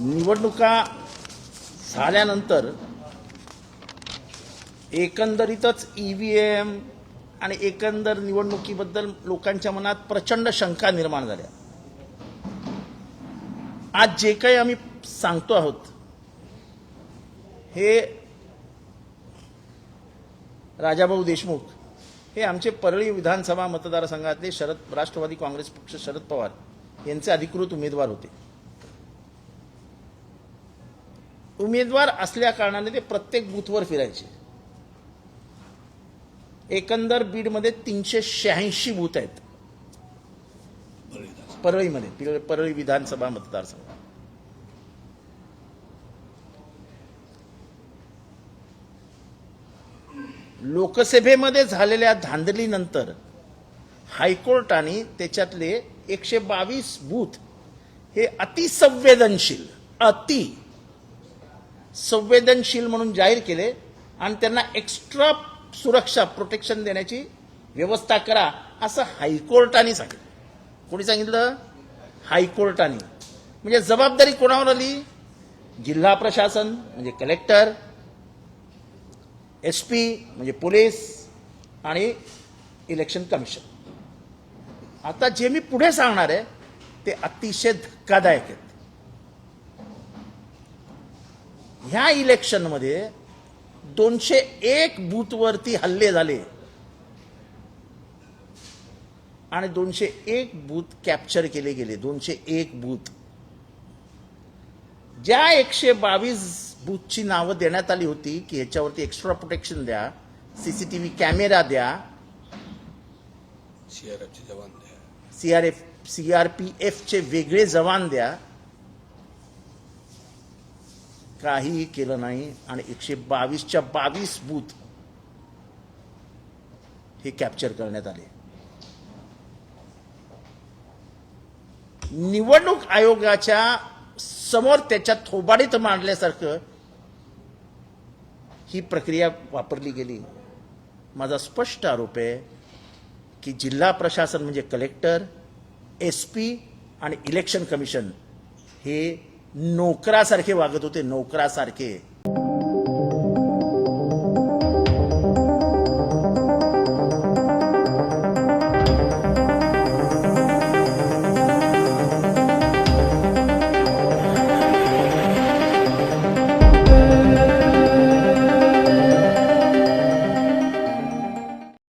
निवडणुका झाल्यानंतर एकंदरीतच ई व्ही एम आणि एकंदर निवडणुकीबद्दल लोकांच्या मनात प्रचंड शंका निर्माण झाल्या. आज जे काही आम्ही सांगतो आहोत हे राजाभाऊ देशमुख हे आमचे परळी विधानसभा मतदारसंघातले शरद राष्ट्रवादी काँग्रेस पक्ष शरद पवार यांचे अधिकृत उमेदवार होते. उमेदवार असल्या कारणाने ते प्रत्येक बूथवर फिरायचे. एकंदर बीडमध्ये तीनशे शहाऐंशी बूथ आहेत. परळीमध्ये परळी विधानसभा मतदारसंघ. लोकसभेमध्ये झालेल्या धांदलीनंतर हायकोर्टाने त्याच्यातले एकशे बावीस बूथ हे अतिसंवेदनशील अति संवेदनशील म्हणून जाहीर केले आणि त्यांना एक्स्ट्रा सुरक्षा प्रोटेक्शन देण्याची व्यवस्था करा असं हायकोर्टाने सांगितलं. कोणी सांगितलं? हायकोर्टाने. म्हणजे जबाबदारी कोणावर आली? जिल्हा प्रशासन म्हणजे कलेक्टर एस पी म्हणजे पोलीस आणि इलेक्शन कमिशन आता जे मी पुढे सांगणार आहे ते अतिशय धक्कादायक आहेत ह्या इलेक्शनमध्ये दोनशे एक बूथवरती हल्ले झाले. आणि दोनशे एक बूथ कॅप्चर केले गेले. दोनशे एक बूथ ज्या एकशे बावीस बूथची नावं देण्यात आली होती की ह्याच्यावरती एक्स्ट्रा प्रोटेक्शन द्या सीसीटीव्ही कॅमेरा द्या सीआरएफचे जवान द्या. सीआरएफ सीआरपीएफचे वेगळे जवान द्या काहीही केलं नाही आणि एकशे बावीसच्या बावीस बूथ हे कॅप्चर करण्यात आले. निवडणूक आयोगाच्या समोर त्याच्या थोबाडीत मांडल्यासारखं ही प्रक्रिया वापरली गेली. माझा स्पष्ट आरोप आहे की जिल्हा प्रशासन म्हणजे कलेक्टर एस पी आणि इलेक्शन कमिशन हे नोकरासारखे वागत होते नोकरासारखे.